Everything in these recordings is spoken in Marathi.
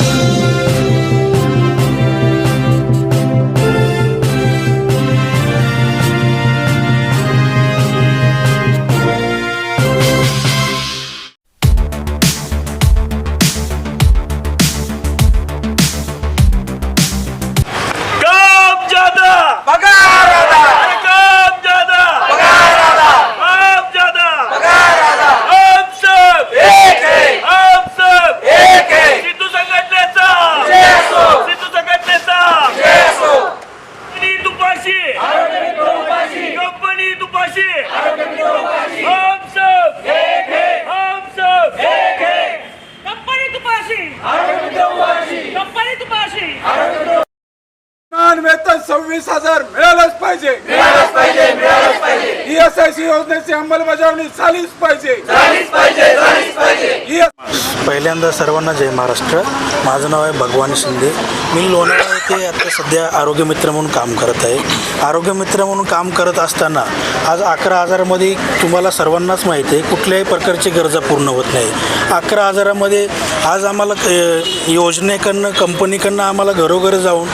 嗯。वेतन सव्वीस हजार मिळालंच पाहिजे. मिळालंच पाहिजे मिळालंच पाहिजे. ईएसआयसी योजनेची अंमलबजावणी झालीच पाहिजे. झालीच पाहिजे झालीच पाहिजे. ES पहिल्यांदा सर्वांना जय महाराष्ट्र. माझं नाव आहे भगवान शिंदे. मी लोणावळा येथे आता सध्या आरोग्य मित्र म्हणून काम करत आहे. आरोग्य मित्र म्हणून काम करत असताना आज अकरा हजारामध्ये तुम्हाला सर्वांनाच माहिती आहे कुठल्याही प्रकारची गरजा पूर्ण होत नाही. अकरा हजारामध्ये आज आम्हाला योजनेकडनं कंपनीकडनं आम्हाला घरोघर जाऊन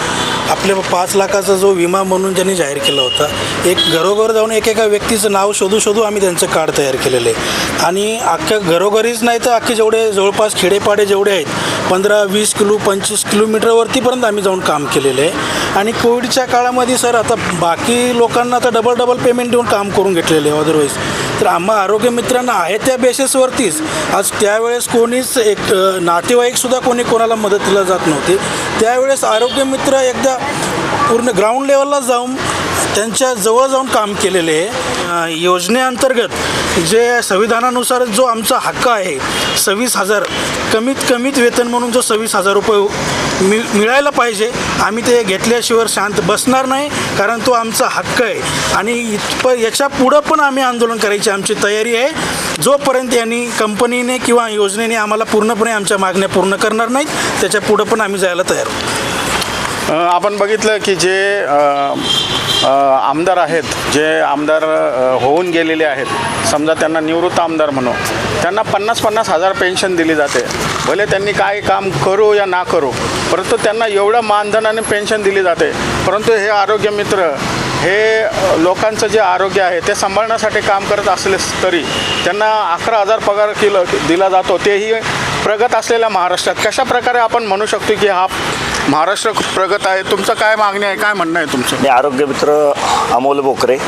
आपल्या पाच लाखाचा जो विमा म्हणून त्यांनी जाहीर केला होता एक घरोघर जाऊन एकेका व्यक्तीचं नाव शोधू शोधू आम्ही त्यांचं कार्ड तयार केलेलं आहे. आणि अख्ख्या घरोघरीच नाही तर अख्खे जेवढे जवळपास खेडेपाडे जेवढे आहेत पंधरा वीस किलो पंचवीस किलोमीटरवरतीपर्यंत आम्ही जाऊन काम केलेलं आहे. आणि कोविडच्या काळामध्ये सर आता बाकी लोकांना आता डबल डबल पेमेंट देऊन काम करून घेतलेले आहे अदरवाईज तर आम्हा आरोग्य मित्रांना आहे त्या बेसिसवरतीच. आज त्यावेळेस कोणीच एक नातेवाईकसुद्धा कोणी कोणाला मदतीला जात नव्हते. त्यावेळेस आरोग्य मित्र एकदा पूर्ण ग्राउंड लेवलला जाऊन त्यांच्या जवळ जाऊन काम केलेले आहे. योजनेअंतर्गत जे संविधानानुसार जो आमचा हक्क आहे सव्वीस हजार कमीत कमीत वेतन म्हणून जो सव्वीस हजार रुपये मि मिळायला पाहिजे आम्ही ते घेतल्याशिवाय शांत बसणार नाही कारण तो आमचा हक्क आहे. आणि इथप याच्या पुढं पण आम्ही आंदोलन करायची आमची तयारी आहे. जोपर्यंत यांनी कंपनीने किंवा योजनेने आम्हाला पूर्णपणे आमच्या मागण्या पूर्ण करणार नाहीत त्याच्या पुढं पण आम्ही जायला तयार आपण बघितलं की जे आमदार आहेत जे आमदार होऊन गेलेले आहेत समजा त्यांना निवृत्त आमदार म्हणू त्यांना पन्नास पन्नास हजार पेन्शन दिली जाते. भले त्यांनी काय काम करू या ना करू परंतु त्यांना एवढं मानधनाने पेन्शन दिली जाते. परंतु हे आरोग्य मित्र हे लोकांचं जे आरोग्य आहे ते सांभाळण्यासाठी काम करत असलेच तरी त्यांना अकरा हजार पगार किलो दिला जातो तेही प्रगत असलेल्या महाराष्ट्रात. कशा प्रकारे आपण म्हणू शकतो की हा महाराष्ट्र प्रगत आहे. तुमचं काय मागणी आहे? काय म्हणणं आहे तुमचं? मी आरोग्य मित्र अमोल बोकरे.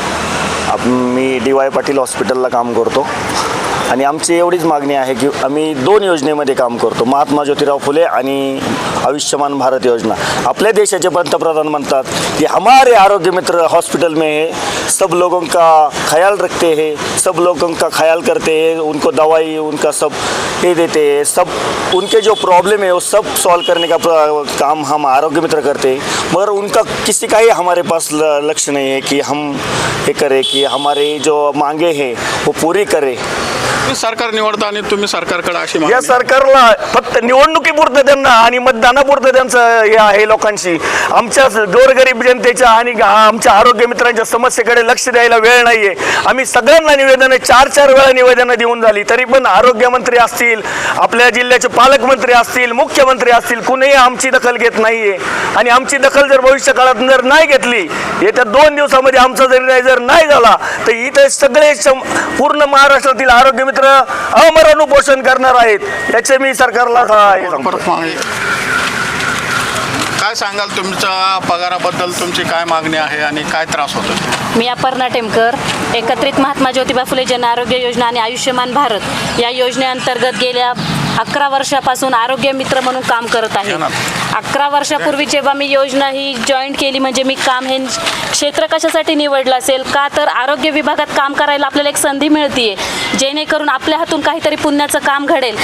आप मी डी वाय पाटील हॉस्पिटलला काम करतो. आणि आमची एवढीच मागणी आहे की आम्ही दोन योजनेमध्ये काम करतो. महात्मा ज्योतिराव फुले आणि आयुष्यमान भारत योजना. आपल्या देशाचे पंतप्रधान म्हणतात की हमारे आरोग्य मित्र हॉस्पिटल में है सब लोगों का ख्याल रखते हैं सब लोगों का ख्याल करते हैं उनको दवाई उनका सब ये देते हैं सब उनके जो प्रॉब्लम है वो सब सॉल्व करने का प्र- काम हम आरोग्य मित्र करते हैं। मगर उनका किसी का ही हमारे पास ल- लक्ष्य नहीं है कि हम ये करें कि हमारे जो मांगे हैं वो पूरी करें। तुम्ही सरकार निवडता आणि तुम्ही सरकारकडे अशी या सरकारला फक्त निवडणुकीपुरतं त्यांना आणि मतदानापुरतं त्यांचं हे आहे लोकांशी. आमच्या गोरगरीब जनतेच्या आणि गा- आमच्या आरोग्य मित्रांच्या समस्येकडे लक्ष द्यायला वेळ नाहीये. आम्ही सगळ्यांना निवेदन चार चार वेळा निवेदनं देऊन झाली. तरी पण आरोग्यमंत्री असतील आपल्या जिल्ह्याचे पालकमंत्री असतील मुख्यमंत्री असतील कुणीही आमची दखल घेत नाहीये. आणि आमची दखल जर भविष्य काळात जर नाही घेतली येत्या दोन दिवसामध्ये आमचा जर निर्णय जर नाही झाला तर इथे सगळे सम- पूर्ण महाराष्ट्रातील आरोग्य मित्र अमरण उपोषण करणार आहेत. याचे मी सरकारला सांगतो. काय सांगाल तुमच्या पगाराबद्दल? तुमची काय मागणी आहे आणि काय त्रास होतो मी अपर्णा टेमकर एकत्रित महात्मा ज्योतिबा फुले जन आरोग्य योजना आणि आयुष्यमान भारत या योजनेअंतर्गत गेल्या अकरा वर्षापासून आरोग्य मित्र म्हणून काम करत आहे. अकरा वर्षापूर्वी जेव्हा मी योजना ही जॉईन केली म्हणजे मी काम हे क्षेत्र कशासाठी निवडलं असेल का तर आरोग्य विभागात काम करायला आपल्याला एक संधी मिळते जेणेकरून आपल्या हातून काहीतरी पुण्याचं काम घडेल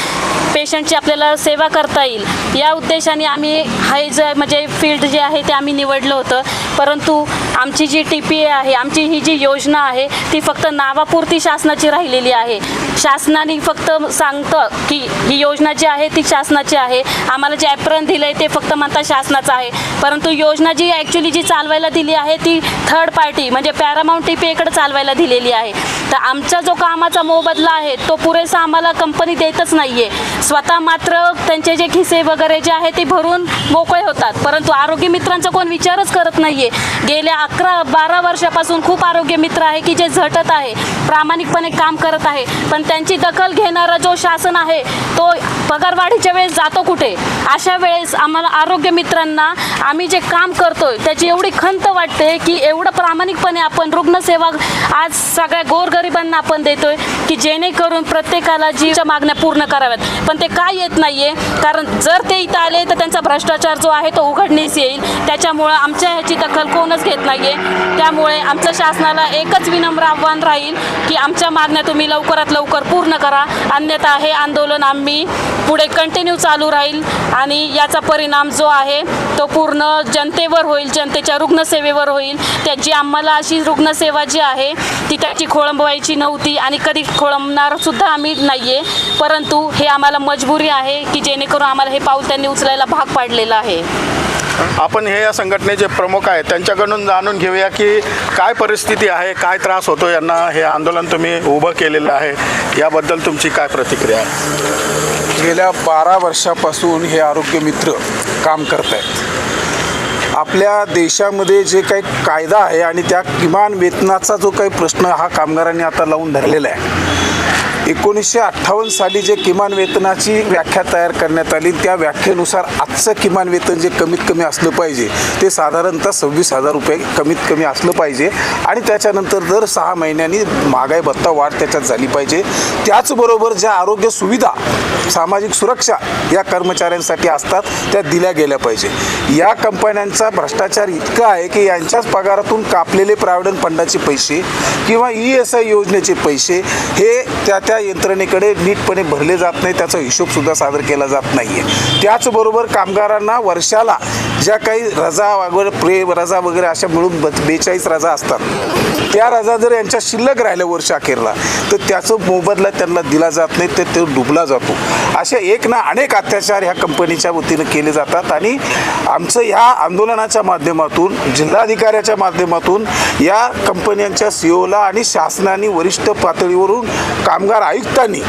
पेशंटची आपल्याला सेवा करता येईल. या उद्देशाने आम्ही हे जे म्हणजे फील्ड जे आहे ते आम्ही निवडलं होतं. परंतु आमची जी टी पी ए आहे आमची ही जी योजना आहे ती फक्त नावापुरती शासनाची राहिलेली आहे. शासनाने फक्त सांगतं की ही योजना जी आहे ती शासनाची आहे. आम्हाला जे ॲप्रन दिलं आहे ते फक्त म्हणतात शासनाचा आहे. परंतु योजना जी ॲक्च्युली जी चालवायला दिली आहे ती थर्ड पार्टी म्हणजे पॅरामाऊंट टीपीएकडे चालवायला दिलेली आहे. तर आमचा जो कामाचा मोबदला आहे तो पुरेसा आम्हाला कंपनी देतच नाही आहे स्वतः मात्र त्यांचे जे खिसे वगैरे जे आहे ते भरून मोकळे होतात. परंतु आरोग्य मित्रांचा कोण विचारच करत नाही आहे गेल्या अकरा बारा वर्षापासून खूप आरोग्य मित्र आहे की जे झटत आहे प्रामाणिकपणे काम करत आहे. पण त्यांची दखल घेणारा जो शासन आहे तो पगारवाढीच्या वेळेस जातो कुठे? अशा वेळेस आम्हाला आरोग्य मित्रांना आम्ही जे काम करतोय त्याची एवढी खंत वाटते की एवढं प्रामाणिकपणे आपण रुग्णसेवा आज सगळ्या गोरगरिबांना आपण देतोय. की जेणेकरून प्रत्येकाला जीवच्या मागण्या पूर्ण कराव्यात. पण ते काय येत नाहीये? कारण जर ते इथं आले तर त्यांचा भ्रष्टाचार जो आहे तो उघडणीस येईल. त्याच्यामुळं आमच्या ह्याची दखल कोणच घेत नाहीये. त्यामुळे आमचं शासनाला एकच विनम्र आव्हान राहील की आमच्या मागण्या तुम्ही लवकरात लवकर पूर्ण करा. अन्यथा हे आंदोलन आम्ही पुढे कंटिन्यू चालू राहील आणि याचा परिणाम जो आहे तो पूर्ण जनतेवर होईल जनतेच्या रुग्णसेवेवर होईल. त्याची आम्हाला अशी रुग्णसेवा जी आहे ती त्याची खोळंबवायची नव्हती आणि कधी खोळंबणार सुद्धा आम्ही नाही आहे परंतु हे आम्हाला मजबुरी आहे की जेणेकरून आम्हाला हे पाऊल त्यांनी उचलायला भाग पाडलेलं आहे. आपण हे या संघटनेचे प्रमुख आहेत. त्यांच्याकडून जाणून घेऊया की काय परिस्थिती आहे काय त्रास होतो यांना हे आंदोलन तुम्ही उभं केलेलं आहे. याबद्दल तुमची काय प्रतिक्रिया आहे? गेल्या बारा वर्षापासून हे आरोग्य मित्र काम करत आहेत. आपल्या देशामध्ये जे काही कायदा आहे आणि त्या किमान वेतनाचा जो काही प्रश्न हा कामगारांनी आता लावून धरलेला आहे एकोणीसशे अठ्ठावन्न साली जे किमान वेतनाची व्याख्या तयार करण्यात आली त्या व्याख्येनुसार आजचं किमान वेतन जे कमीत कमी असलं पाहिजे ते साधारणतः सव्वीस हजार रुपये कमीत कमी असलं पाहिजे. आणि त्याच्यानंतर दर सहा महिन्यांनी महागाई भत्ता वाढ त्याच्यात झाली पाहिजे. त्याचबरोबर ज्या आरोग्य सुविधा सामाजिक सुरक्षा या कर्मचाऱ्यांसाठी असतात त्या दिल्या गेल्या पाहिजे. या कंपन्यांचा भ्रष्टाचार इतका आहे की यांच्याच पगारातून कापलेले प्रायव्हडंट फंडाचे पैसे किंवा ई एस आय योजनेचे पैसे हे त्या त्या यंत्रणेकडे नीटपणे भरले जात नाही त्याचा हिशोबसुद्धा सादर केला जात नाही आहे त्याचबरोबर कामगारांना वर्षाला ज्या काही रजा वगैरे प्रेम रजा वगैरे अशा मिळून बेचाळीस रजा असतात. त्या रजा जर यांच्या शिल्लक राहिल्या वर्ष अखेरला तर त्याचं मोबदला त्यांना दिला जात नाही तर तो डुबला जातो. अशा एक ना अनेक अत्याचार ह्या कंपनीच्या वतीनं केले जातात आणि आमचं ह्या आंदोलनाच्या माध्यमातून जिल्हाधिकाऱ्याच्या माध्यमातून या कंपन्यांच्या सीओला आणि शासनाने वरिष्ठ पातळीवरून कामगार आयुक्तांनी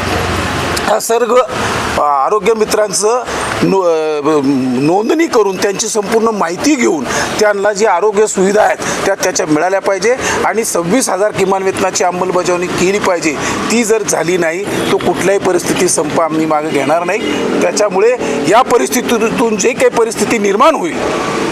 हा सर्व आरोग्य मित्रांचं नो नोंदणी करून त्यांची संपूर्ण माहिती घेऊन त्यांना जी आरोग्य सुविधा आहेत त्या त्याच्या मिळाल्या पाहिजे आणि सव्वीस हजार किमान वेतनाची अंमलबजावणी केली पाहिजे. ती जर झाली नाही तो कुठल्याही परिस्थिती संप आम्ही मागे घेणार नाही. त्याच्यामुळे या परिस्थितीतून जे काही परिस्थिती निर्माण होईल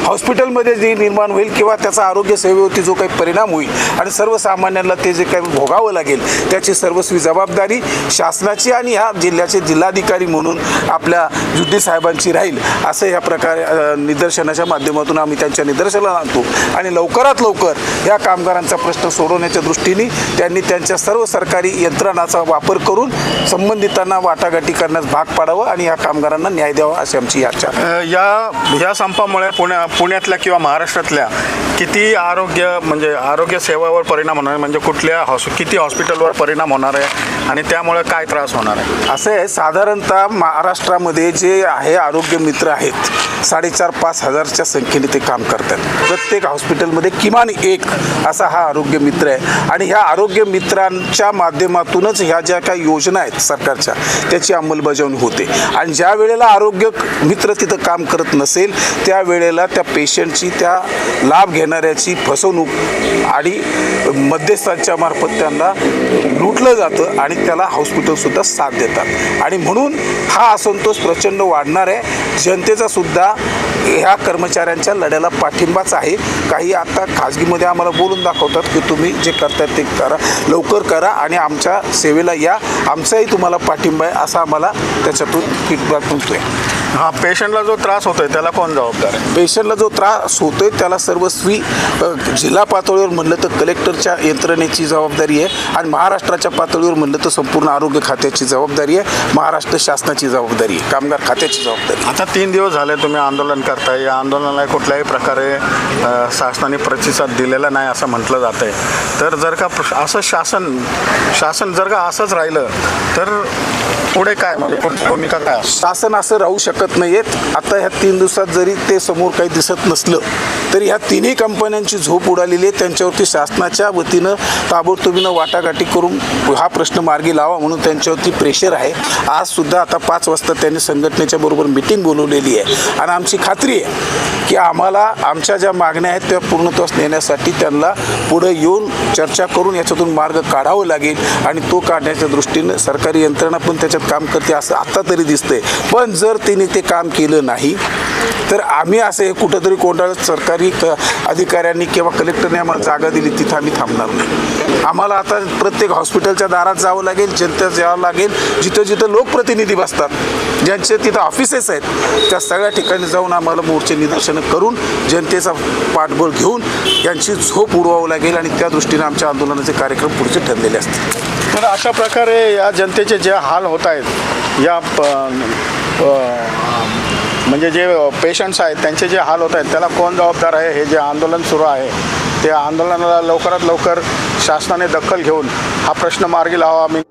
हॉस्पिटलमध्ये जे निर्माण होईल किंवा त्याचा आरोग्य सेवेवरती जो काही परिणाम होईल आणि सर्वसामान्यांना ते जे काही भोगावं लागेल त्याची सर्वस्वी जबाबदारी शासनाची आणि ह्या जिल्ह्याचे जिल्हाधिकारी म्हणून आपल्या जुड्डी साहेबांची राहील असं ह्या प्रकारे निदर्शनाच्या माध्यमातून आम्ही त्यांच्या निदर्शनाला आणतो. आणि लवकरात लवकर या कामगारांचा प्रश्न सोडवण्याच्या दृष्टीने त्यांनी त्यांच्या सर्व सरकारी यंत्रणाचा वापर करून संबंधितांना वाटाघाटी करण्यास भाग पाडावं आणि या कामगारांना न्याय द्यावा अशी आमची याचा या या संपामुळे पुण्या पुण्यातल्या किंवा महाराष्ट्रातल्या किती आरोग्य म्हणजे आरोग्य सेवावर परिणाम होणार म्हणजे कुठल्या हॉस किती हॉस्पिटलवर परिणाम होणार आहे? आणि त्यामुळे काय त्रास होणार आहे? असं आहे साधारणतः महाराष्ट्रामध्ये जे आहे आरोग्य मित्र आहेत साडेचार पाच हजारच्या संख्येने ते काम करतात. प्रत्येक हॉस्पिटलमध्ये किमान एक असा हा आरोग्य मित्र आहे. आणि ह्या आरोग्य मित्रांच्या माध्यमातूनच ह्या ज्या काही योजना आहेत सरकारच्या त्याची अंमलबजावणी होते. आणि ज्या वेळेला आरोग्य मित्र तिथं काम करत नसेल त्या वेळेला त्या पेशंटची त्या लाभ घेणाऱ्याची फसवणूक आणि मध्यस्थांच्या मार्फत त्यांना लुटलं जातं आणि त्याला हॉस्पिटलसुद्धा साथ देतात. आणि म्हणून हा असंतोष प्रचंड वाढणार आहे. जनतेचासुद्धा ह्या कर्मचाऱ्यांच्या लढ्याला पाठिंबाच आहे. काही आता खाजगीमध्ये आम्हाला बोलून दाखवतात की तुम्ही जे करताय ते करा लवकर करा आणि आमच्या सेवेला या. आमचाही तुम्हाला पाठिंबा आहे असा आम्हाला त्याच्यातून फीडबॅक मिळतोय. हा पेशंटला जो त्रास होतोय त्याला कोण जबाबदार आहे? पेशंटला जो त्रास होतोय त्याला सर्वस्वी जिल्हा पातळीवर म्हणलं तर कलेक्टरच्या यंत्रणेची जबाबदारी आहे आणि महाराष्ट्राच्या पातळीवर म्हणलं तर संपूर्ण आरोग्य खात्याची जबाबदारी आहे. महाराष्ट्र शासनाची जबाबदारी आहे. कामगार खात्याची जबाबदारी आहे. आता तीन दिवस झाले तुम्ही आंदोलन करता या आंदोलनाला कुठल्याही प्रकारे शासनाने प्रतिसाद दिलेला नाही असं म्हटलं जात आहे तर जर का प्र- असं शासन शासन जर का असंच राहिलं तर पुढे काय म्हणजे भूमिका काय शासन असं राहू शकत नाहीयेत. आता ह्या तीन दिवसात जरी ते समोर काही दिसत नसलं तरी ह्या तिन्ही कंपन्यांची झोप उडालेली आहे. त्यांच्यावरती शासनाच्या वतीनं ताबडतोबीनं वाटाघाटी करून हा प्रश्न मार्गी लावा म्हणून त्यांच्यावरती प्रेशर आहे. आज सुद्धा आता पाच वाजता त्यांनी संघटनेच्या बरोबर मिटिंग बोलवलेली आहे. आणि आमची खात्री आहे की आम्हाला आमच्या ज्या मागण्या आहेत त्या पूर्णत्वास नेण्यासाठी त्यांना पुढे येऊन चर्चा करून याच्यातून मार्ग काढावं लागेल. आणि तो काढण्याच्या दृष्टीनं सरकारी यंत्रणा पण त्याच्या त्याच्यात काम करते असं आत्ता तरी दिसतंय. पण जर तिने ते काम केलं नाही तर आम्ही असे कुठंतरी कोणत्या सरकारी क अधिकाऱ्यांनी किंवा कलेक्टरने आम्हाला जागा दिली तिथं आम्ही थांबणार नाही. आम्हाला आता प्रत्येक हॉस्पिटलच्या दारात जावं लागेल जनतेत जावं लागेल जिथं जिथं लोकप्रतिनिधी बसतात ज्यांचे तिथं ऑफिसेस आहेत त्या सगळ्या ठिकाणी जाऊन आम्हाला मोर्चे निदर्शनं करून जनतेचा पाठबळ घेऊन यांची झोप उडवावं लागेल आणि त्या दृष्टीने आमच्या आंदोलनाचे कार्यक्रम पुढचे ठरलेले असतील. तर अशा प्रकारे या जनतेचे जे हाल होत आहेत या प प- म्हणजे जे पेशंट्स आहेत त्यांचे जे हाल होत आहेत त्याला कोण जबाबदार आहे? हे जे आंदोलन सुरू आहे त्या आंदोलनाला लवकरात लवकर शासनाने दखल घेऊन हा प्रश्न मार्गी लावा मी